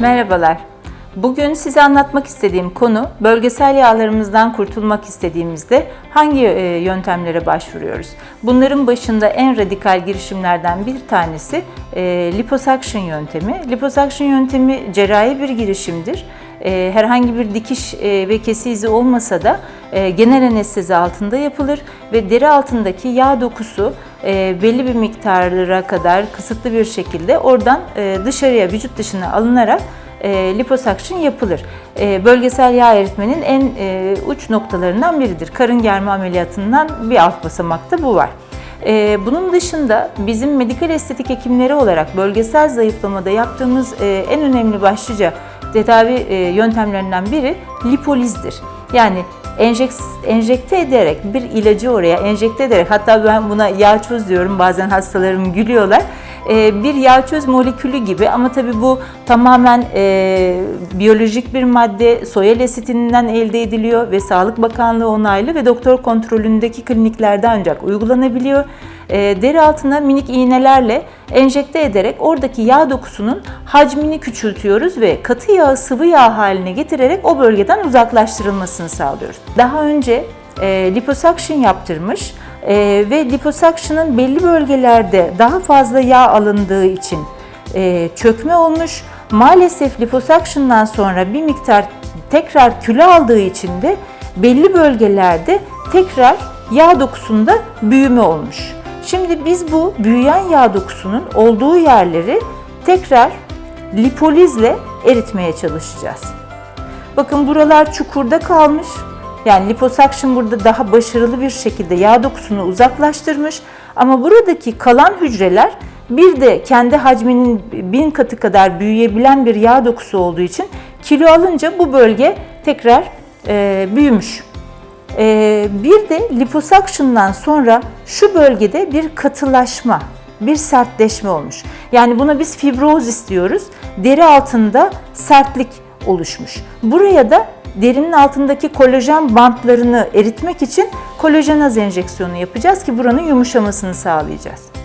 Merhabalar. Bugün size anlatmak istediğim konu bölgesel yağlarımızdan kurtulmak istediğimizde hangi e, yöntemlere başvuruyoruz? Bunların başında en radikal girişimlerden bir tanesi e, liposuction yöntemi. Liposuction yöntemi cerrahi bir girişimdir. E, herhangi bir dikiş ve kesi izi olmasa da genel anestezi altında yapılır ve deri altındaki yağ dokusu e, belli bir miktarlara kadar kısıtlı bir şekilde oradan e, dışarıya, vücut dışına alınarak e, liposuction yapılır. E, bölgesel yağ eritmenin en e, uç noktalarından biridir. Karın germe ameliyatından bir alt basamakta bu var. E, bunun dışında bizim medikal estetik hekimleri olarak bölgesel zayıflamada yaptığımız e, en önemli başlıca tedavi e, yöntemlerinden biri lipolizdir. Yani enjek- enjekte ederek bir ilacı oraya enjekte ederek hatta ben buna yağ çöz diyorum bazen hastalarım gülüyorlar. Ee, bir yağ çöz molekülü gibi ama tabii bu tamamen e, biyolojik bir madde soya lesitininden elde ediliyor ve Sağlık Bakanlığı onaylı ve doktor kontrolündeki kliniklerde ancak uygulanabiliyor. E, deri altına minik iğnelerle enjekte ederek oradaki yağ dokusunun hacmini küçültüyoruz ve katı yağı sıvı yağ haline getirerek o bölgeden uzaklaştırılmasını sağlıyoruz. Daha önce e, liposuction yaptırmış e, ve liposuction'ın belli bölgelerde daha fazla yağ alındığı için e, çökme olmuş. Maalesef liposuction'dan sonra bir miktar tekrar kilo aldığı için de belli bölgelerde tekrar yağ dokusunda büyüme olmuş. Şimdi biz bu büyüyen yağ dokusunun olduğu yerleri tekrar lipolizle eritmeye çalışacağız. Bakın buralar çukurda kalmış. Yani liposuction burada daha başarılı bir şekilde yağ dokusunu uzaklaştırmış. Ama buradaki kalan hücreler bir de kendi hacminin bin katı kadar büyüyebilen bir yağ dokusu olduğu için kilo alınca bu bölge tekrar e, büyümüş. E, bir de liposuction'dan sonra şu bölgede bir katılaşma, bir sertleşme olmuş. Yani buna biz fibrozis diyoruz. Deri altında sertlik oluşmuş. Buraya da derinin altındaki kolajen bantlarını eritmek için kolajenaz enjeksiyonu yapacağız ki buranın yumuşamasını sağlayacağız.